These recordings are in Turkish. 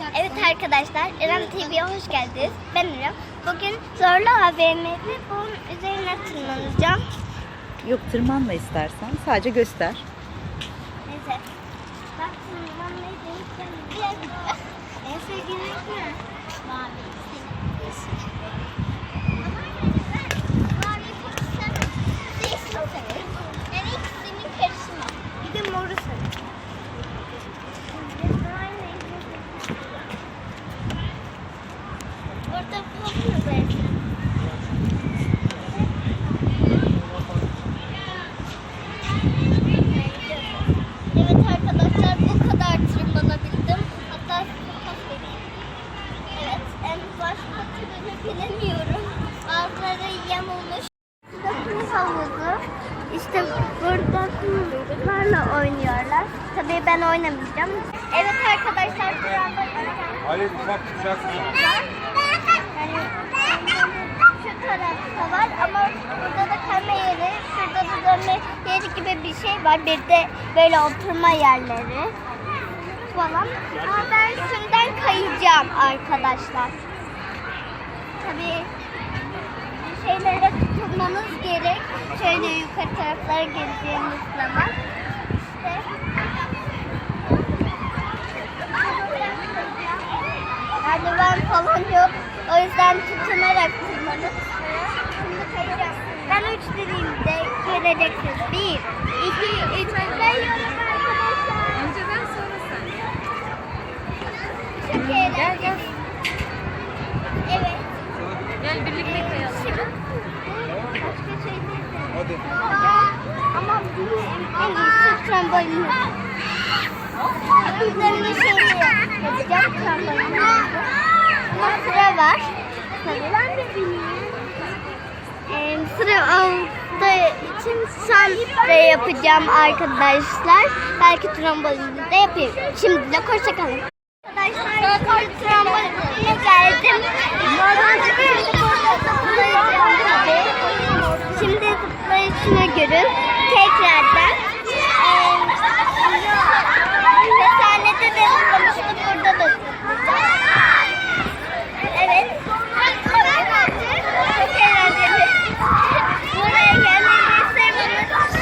Evet arkadaşlar, İrem TV'ye hoş geldiniz. Ben İrem. Bugün Zorlu AVM'de bunun üzerine tırmanacağım. Yok tırmanma istersen. Sadece göster. Neyse. Bak tırmanmayı deneyeceğim. Renk ne? Mavi. Mavi İşte burada kumlarla oynuyorlar. Tabii ben oynamayacağım. Evet arkadaşlar şu anda Hayır ufak uçak. yani şu tarafta var ama burada da kayma yeri, şurada da dönme yeri gibi bir şey var. Bir de böyle oturma yerleri falan. Ama ben şundan kayacağım arkadaşlar. Tabii tutunmanız gerek. Şöyle yukarı taraflara geleceğimiz zaman. İşte Merdiven falan yok. O yüzden tutunarak tırmanıp şimdi kayacağım. Ben üç dediğimde göreceksiniz. Bir, iki, üç. Kayıyorum arkadaşlar. Önce ben sonra sen. Çok eğlenceli. Evet. Gel birlikte kayalım. Şimdi başka şey değil. Hadi. Ama en iyisi trambolin. Üzerine şeyini yapacağım trambolin. Ama sıra var. Ben de bilmiyorum. Ee, sıra için son da yapacağım arkadaşlar. Belki trambolini de yapayım. Şimdi de hoşça kalın. Arkadaşlar şimdi tramboline geldim. Şimdi zıplayışını görün. Tekrardan. Ee, Sahnede de zıplamıştık. Burada da zıplayacağız. Evet. Çok eğlenceli. Buraya gelmeyi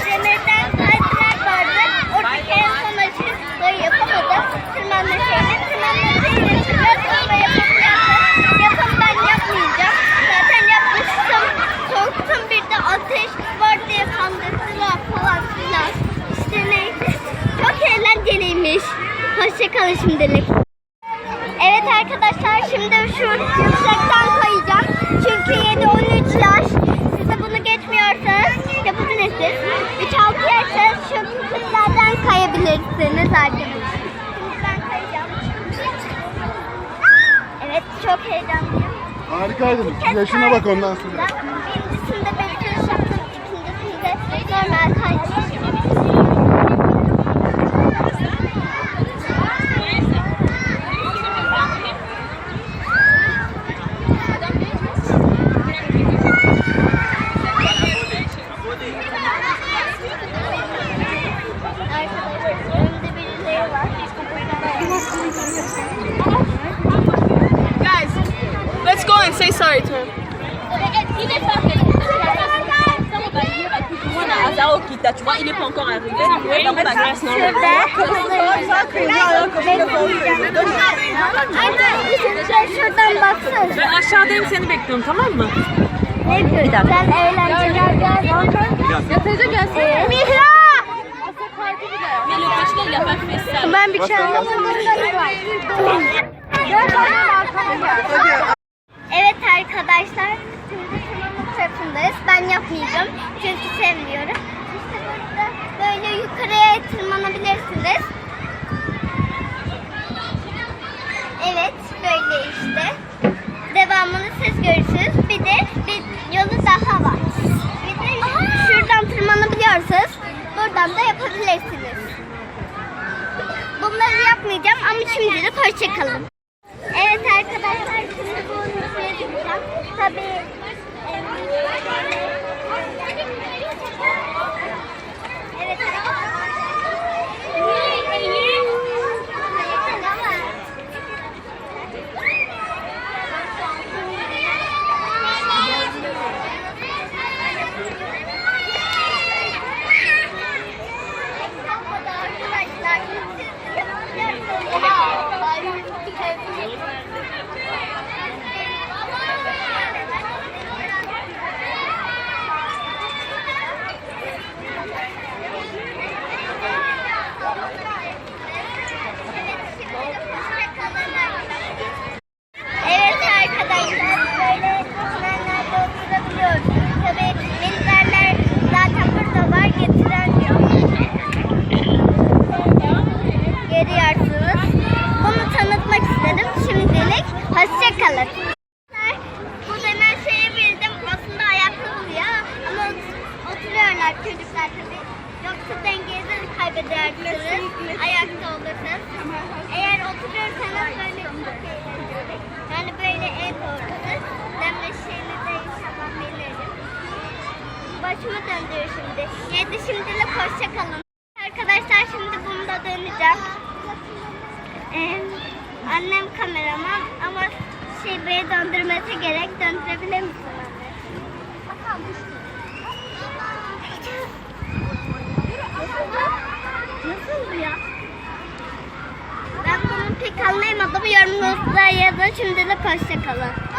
Demirden kaydırak vardı. Oradaki en son açıklığı yapamadım. Tırmanma şeyini. Tırmanma şeyini biraz sonra yapacağım. Yapam ben yapmayacağım. Zaten yapmıştım. Korktum bir de ateş var diye kandırdılar falan filan. İşte neyse. Çok eğlenceliymiş. Hoşçakalın şimdilik. Evet arkadaşlar şimdi şu yüksekten kayacağım. Çünkü 7-13 yaş. Siz de bunu geçmiyorsanız yapabilirsiniz. 3-6 yaşsa şu küçüklerden kayabilirsiniz arkadaşlar. Şimdi ben kayacağım. Evet çok heyecanlıyım. Harikaydın. Yaşına bak ondan sonra. Birincisinde bekliyoruz yaptım. İkincisinde normal kayacağım. İl pas encore arrivé. Baksana. Ben aşağıdayım seni bekliyorum tamam mı? Ne. Ya teyze gelsin. Mihra! Ben bir şey Evet arkadaşlar, şimdi tırmanma tarafındayız. Ben yapmayacağım çünkü sevmiyorum. İşte burada böyle yukarıya tırmanabilirsiniz. Evet, böyle işte. Devamını siz görürsünüz. Bir de bir yolu daha var. Bir de şuradan tırmanabiliyorsanız buradan da yapabilirsiniz. Bunları yapmayacağım ama şimdilik hoşçakalın. Hadi şimdilik hoşça kalın. Arkadaşlar şimdi bunu da döneceğim. Ee, annem kameraman ama şey beni döndürmesi gerek. Döndürebilir misin? Nasıl ya? Ben bunu pek anlayamadım. Yorumlarınızda yazın. Şimdilik hoşçakalın.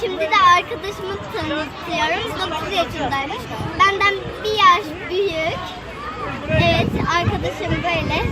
Şimdi de arkadaşımı tanıtıyorum. 9 yaşındaymış. Benden bir yaş büyük. Evet arkadaşım böyle.